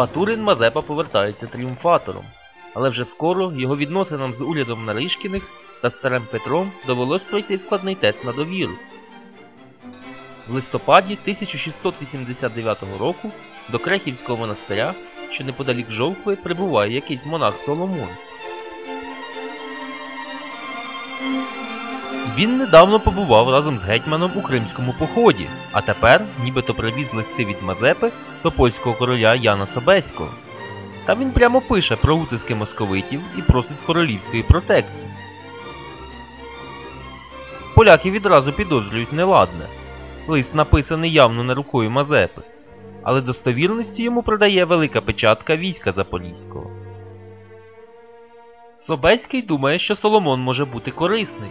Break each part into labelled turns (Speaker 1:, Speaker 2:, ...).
Speaker 1: Батурин Мазепа повертається тріумфатором, але вже скоро його відносинам з урядом Наришкіних та з царем Петром довелось пройти складний тест на довіру. В листопаді 1689 року до Крехівського монастиря, що неподалік Жовкви, прибуває якийсь монах Соломон. Він недавно побував разом з гетьманом у кримському поході, а тепер нібито привіз листи від Мазепи до польського короля Яна Собеського. Та він прямо пише про утиски московитів і просить королівської протекції. Поляки відразу підозрюють неладне. Лист написаний явно не рукою Мазепи, але достовірності йому придає велика печатка війська Запорізького. Собеський думає, що Соломон може бути корисний.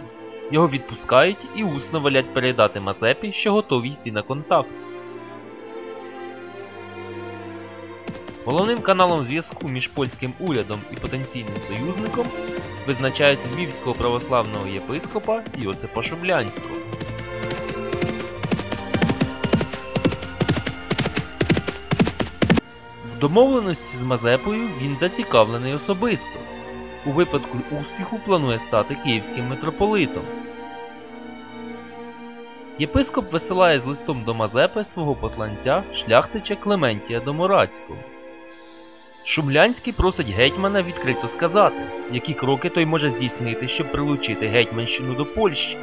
Speaker 1: Його відпускають і усно велять передати Мазепі, що готові йти на контакт. Головним каналом зв'язку між польським урядом і потенційним союзником визначають львівського православного єпископа Йосипа Шублянського. В домовленості з Мазепою він зацікавлений особисто. У випадку успіху планує стати київським митрополитом. Єпископ висилає з листом до Мазепи свого посланця шляхтича Клементія Доморацького. Шумлянський просить гетьмана відкрито сказати, які кроки той може здійснити, щоб прилучити Гетьманщину до Польщі.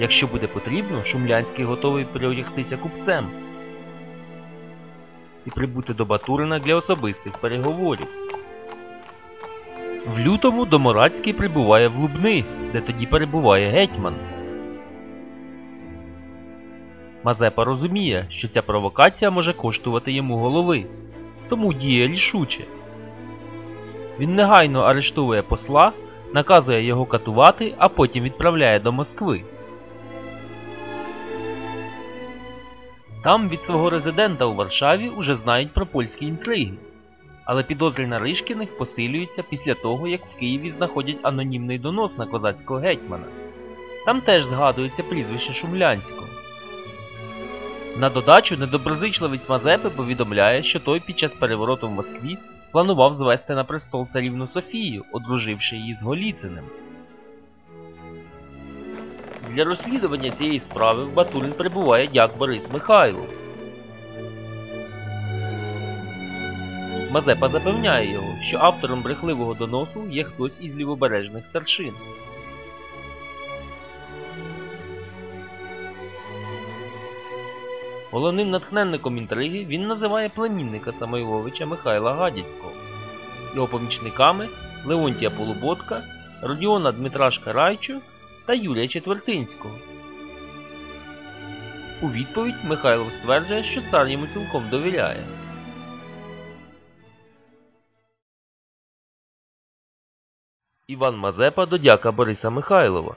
Speaker 1: Якщо буде потрібно, Шумлянський готовий переодягтися купцем і прибути до Батурина для особистих переговорів. В лютому Доморацький прибуває в Лубни, де тоді перебуває гетьман. Мазепа розуміє, що ця провокація може коштувати йому голови, тому діє рішуче. Він негайно арештовує посла, наказує його катувати, а потім відправляє до Москви. Там від свого резидента у Варшаві уже знають про польські інтриги. Але підозри Наришкіних посилюються після того, як в Києві знаходять анонімний донос на козацького гетьмана. Там теж згадується прізвище Шумлянського. На додачу недоброзичливець Мазепи повідомляє, що той під час перевороту в Москві планував звести на престол царівну Софію, одруживши її з Голіциним. Для розслідування цієї справи в Батурин прибуває дяк Борис Михайлов. Мазепа запевняє його, що автором брехливого доносу є хтось із лівобережних старшин. Головним натхненником інтриги він називає племінника Самойловича Михайла Гадяцького, його помічниками Леонтія Полуботка, Родіона Дмитрашка Райчу та Юрія Четвертинського. У відповідь Михайлов стверджує, що цар йому цілком довіряє. Іван Мазепа до дяка Бориса Михайлова.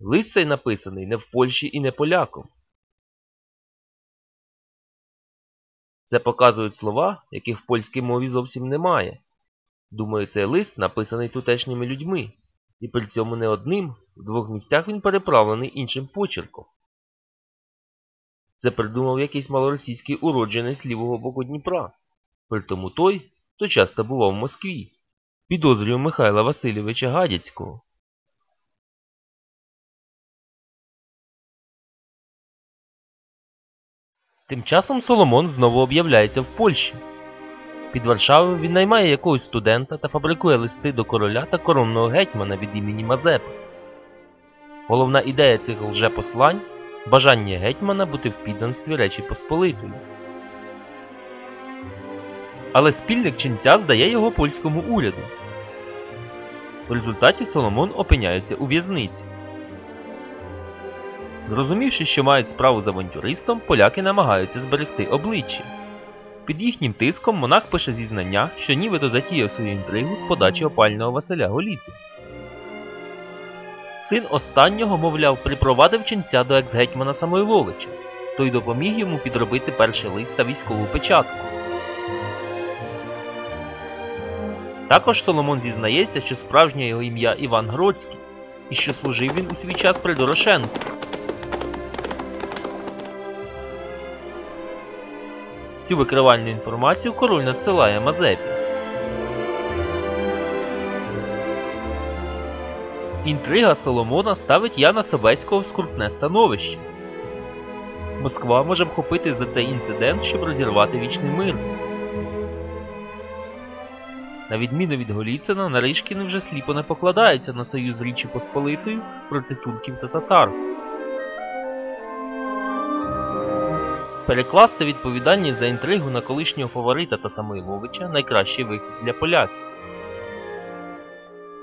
Speaker 1: Лист цей написаний не в Польщі і не поляком. Це показують слова, яких в польській мові зовсім немає. Думаю, цей лист написаний тутешніми людьми, і при цьому не одним, в двох місцях він переправлений іншим почерком. Це придумав якийсь малоросійський уродженець лівого боку Дніпра. Притому той, хто часто бував в Москві, підозрює Михайла Васильовича Гадяцького. Тим часом Соломон знову об'являється в Польщі. Під Варшавою він наймає якогось студента та фабрикує листи до короля та коронного гетьмана від імені Мазепи. Головна ідея цих лжепослань бажання гетьмана бути в підданстві Речі Посполитої. Але спільник ченця здає його польському уряду. В результаті Соломон опиняється у в'язниці. Зрозумівши, що мають справу з авантюристом, поляки намагаються зберегти обличчя. Під їхнім тиском монах пише зізнання, що нібито затіяв свою інтригу з подачі опального Василя Голіці. Син останнього, мовляв, припровадив ченця до екс-гетьмана Самойловича, той допоміг йому підробити перший лист та військову печатку. Також Соломон зізнається, що справжнє його ім'я Іван Гроцький, і що служив він у свій час при Дорошенку. Цю викривальну інформацію король надсилає Мазепі. Інтрига Соломона ставить Яна Собеського в скрутне становище. Москва може вхопити за цей інцидент, щоб розірвати вічний мир. На відміну від Голіцина, Наришкіни вже сліпо не покладаються на союз Річі Посполитою проти турків та татар. Перекласти відповідальність за інтригу на колишнього фаворита та Самойловича найкращий вихід для поляків.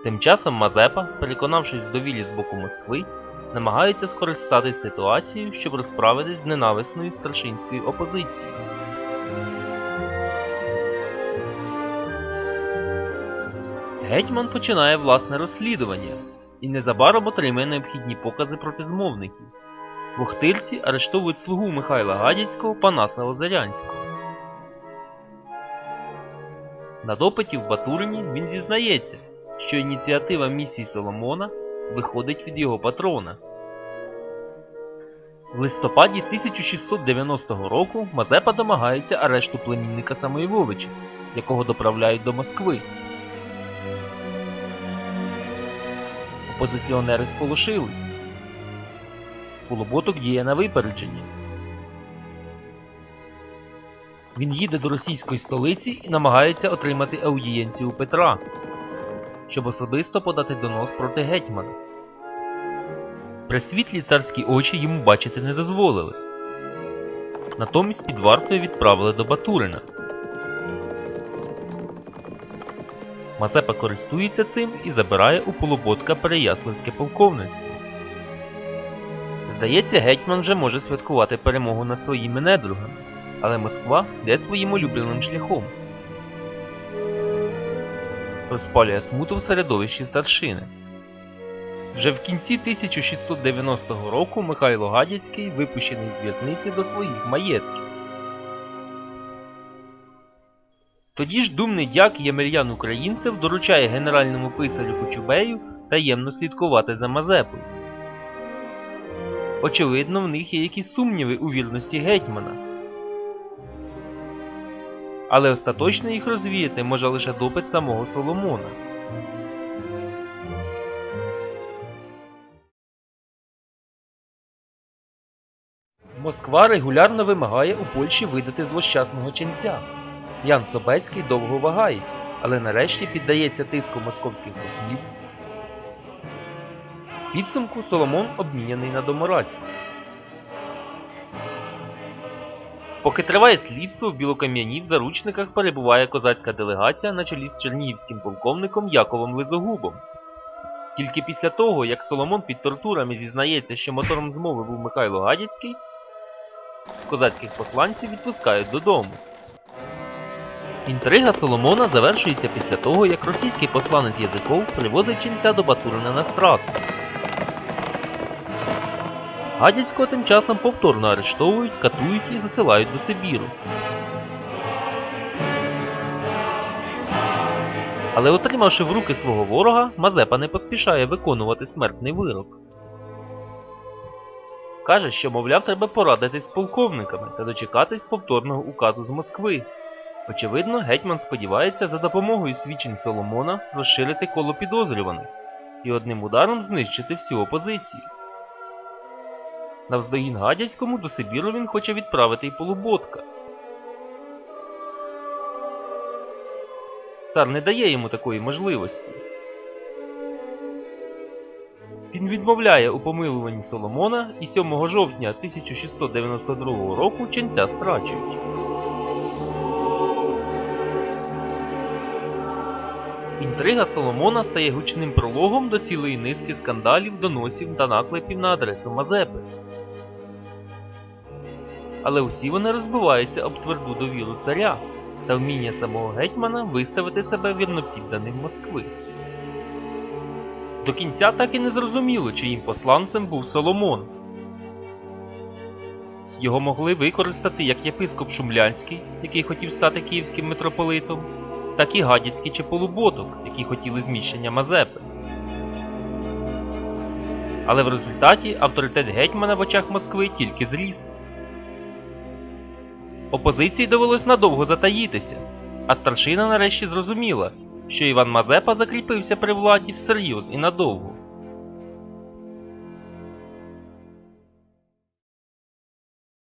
Speaker 1: Тим часом Мазепа, переконавшись в довілі з боку Москви, намагається скористатись ситуацією, щоб розправитись з ненависною старшинською опозицією. Гетьман починає власне розслідування і незабаром отримає необхідні покази проти змовників. В Охтирці арештовують слугу Михайла Гадяцького Панаса Озарянського. На допиті в Батурині він зізнається, що ініціатива місії Соломона виходить від його патрона. В листопаді 1690 року Мазепа домагається арешту племінника Самойловича, якого доправляють до Москви. Опозиціонери сполошились. Полуботок діє на випередження. Він їде до російської столиці і намагається отримати аудієнцію Петра, щоб особисто подати донос проти гетьмана. Пресвітлі царські очі йому бачити не дозволили. Натомість під вартою відправили до Батурина. Мазепа користується цим і забирає у Полуботка Переяславське полковництво. Здається, гетьман вже може святкувати перемогу над своїми недругами, але Москва йде своїм улюбленим шляхом. Розпалює смуту в середовищі старшини. Вже в кінці 1690 року Михайло Гадяцький випущений з в'язниці до своїх маєтків. Тоді ж думний дяк Ємельян Українцев доручає генеральному писарю Кочубею таємно слідкувати за Мазепою. Очевидно, в них є якісь сумніви у вірності гетьмана. Але остаточно їх розвіяти може лише допит самого Соломона. Москва регулярно вимагає у Польщі видати злощасного ченця. Ян Собецький довго вагається, але нарешті піддається тиску московських послів. Підсумку Соломон обміняний на Доморацьку. Поки триває слідство, в Білокам'яні в заручниках перебуває козацька делегація на чолі з чернігівським полковником Яковом Лизогубом. Тільки після того, як Соломон під тортурами зізнається, що мотором змови був Михайло Гадяцький, козацьких посланців відпускають додому. Інтрига Соломона завершується після того, як російський посланець Язиков привозить ченця до Батурина на страту. Гадяцького тим часом повторно арештовують, катують і засилають до Сибіру. Але отримавши в руки свого ворога, Мазепа не поспішає виконувати смертний вирок. Каже, що, мовляв, треба порадитись з полковниками та дочекатись повторного указу з Москви. Очевидно, гетьман сподівається за допомогою свідчень Соломона розширити коло підозрюваних і одним ударом знищити всю опозицію. Навздогін Гадяському до Сибіру він хоче відправити й полуботка. Цар не дає йому такої можливості. Він відмовляє у помилуванні Соломона і 7 жовтня 1692 року ченця страчують. Інтрига Соломона стає гучним прологом до цілої низки скандалів, доносів та наклепів на адресу Мазепи. Але усі вони розбиваються об тверду довіру царя та вміння самого гетьмана виставити себе вірнопідданим Москви. До кінця так і не зрозуміло, чиїм посланцем був Соломон. Його могли використати як єпископ Шумлянський, який хотів стати київським митрополитом, так і Гадяцький чи Полуботок, які хотіли зміщення Мазепи. Але в результаті авторитет гетьмана в очах Москви тільки зріс. Опозиції довелось надовго затаїтися, а старшина нарешті зрозуміла, що Іван Мазепа закріпився при владі всерйоз і надовго.